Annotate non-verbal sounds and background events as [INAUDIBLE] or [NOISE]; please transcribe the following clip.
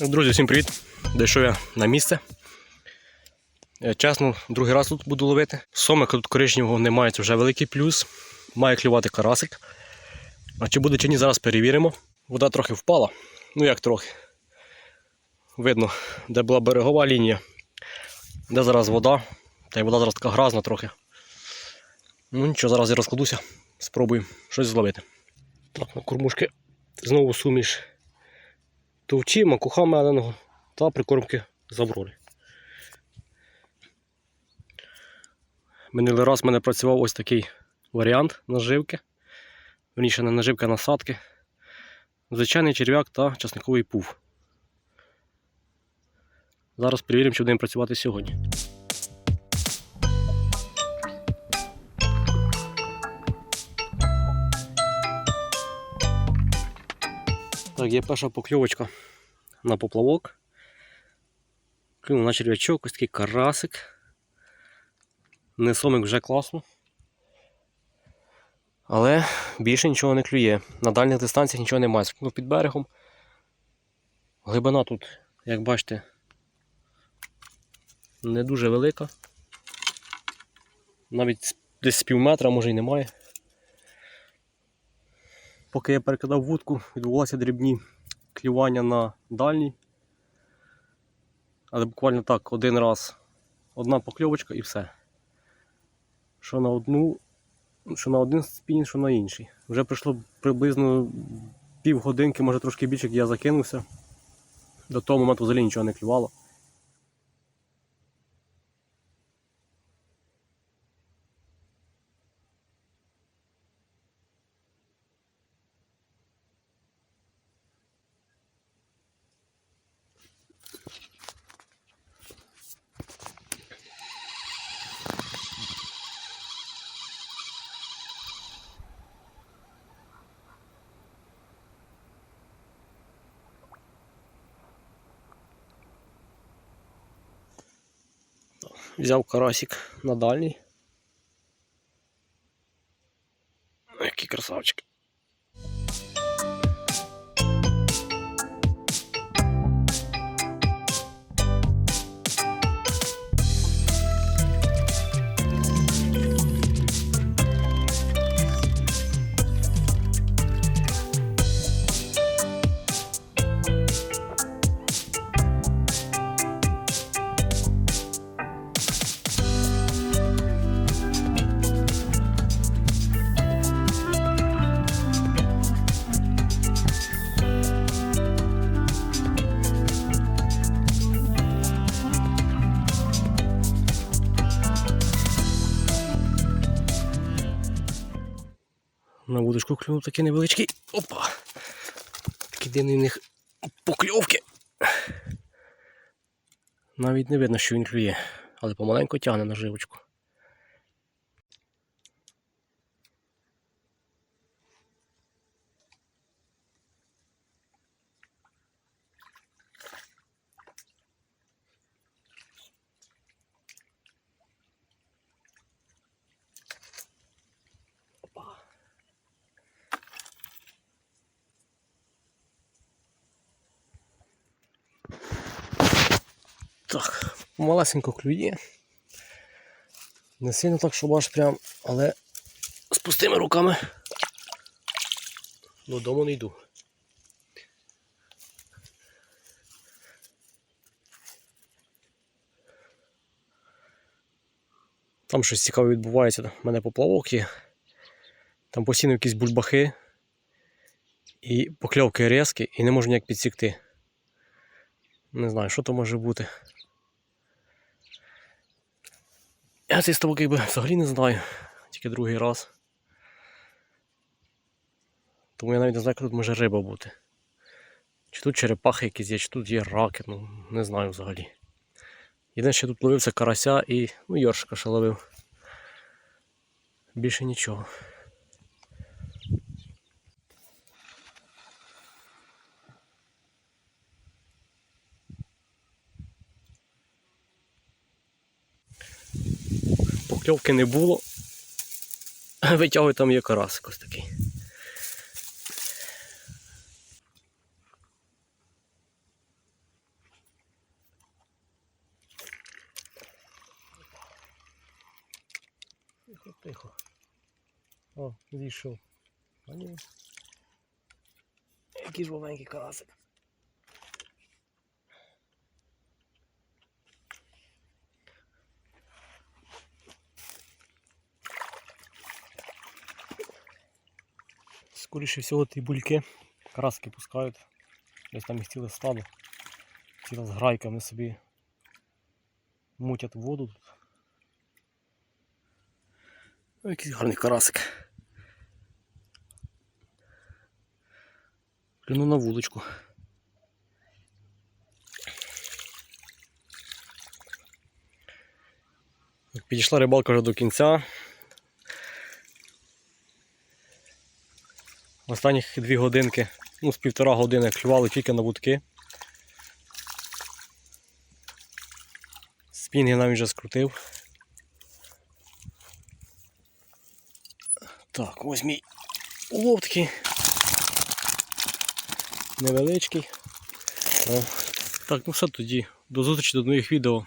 Друзі, всім привіт! Дійшов я на місце. Е, Чесно, другий раз тут буду ловити. Сомика тут коричневого немає, це вже великий плюс. Має клювати карасик. А чи буде чи ні, зараз перевіримо. Вода трохи впала. Ну як трохи. Видно, де була берегова лінія, де зараз вода. Та й вода зараз така гразна трохи. Ну нічого, зараз я розкладуся, спробую щось зловити. Так, на кормушки знову суміш товчі, макуха меленого та прикормки з аврори. Минулий раз в мене працював ось такий варіант наживки. Верніше не наживка а насадки. Звичайний черв'як та часниковий пуф. Зараз перевіримо, чи будемо працювати сьогодні. Так, є перша покльовочка на поплавок. Клюнув на черв'ячок, ось такий карасик. Не сомик вже класно. Але більше нічого не клює. На дальніх дистанціях нічого немає. Ну, під берегом. Глибина тут, як бачите, не дуже велика. Навіть десь пів метра, може й немає. Поки я перекидав вудку, відбувалися дрібні клювання на дальній. Але буквально так, один раз одна покльовочка і все. Що на одну, що на один спінінг, що на інший. Вже пройшло приблизно півгодинки, може трошки більше, як я закинувся. До того моменту взагалі нічого не клювало. Взяв карасик на дальній. Який красавчик. На вудочку клюнув такий невеличкий. Опа! Такі дивні в них покльовки. Навіть не видно, що він клює, але помаленьку тягне на Так, малесенько клює. Не сильно так, щоб аж прям, але з пустими руками додому не йду. Там щось цікаве відбувається. У мене поплавок є. Там постійно якісь бульбахи і покльовки різкі і не можу ніяк підсікти. Не знаю, що то може бути. Я цей ставок якби взагалі не знаю, тільки другий раз. Тому я навіть не знаю, як тут може риба бути. Чи тут черепахи якісь є, чи тут є раки, ну не знаю взагалі. Єдине, що тут ловився карася і ну, йоршика ще ловив. Більше нічого. покльовки не було. [CLEARS THROAT] Витягує там є карасик ось такий. Тихо, тихо. О, зійшов. Який ж маленький карасик. Скоріше всього ті бульки караски пускають. Десь там їх ціле стадо. Ціла з грайками собі мутять воду тут. Ой, якийсь гарний карасик. Клюну на вудочку. Підійшла рибалка вже до кінця. Останніх дві годинки, ну, з півтора години клювали тільки на вудки. Спінги навіть вже скрутив. Так, ось мій улов такий. Невеличкий. Так, ну все тоді. До зустрічі до нових відео.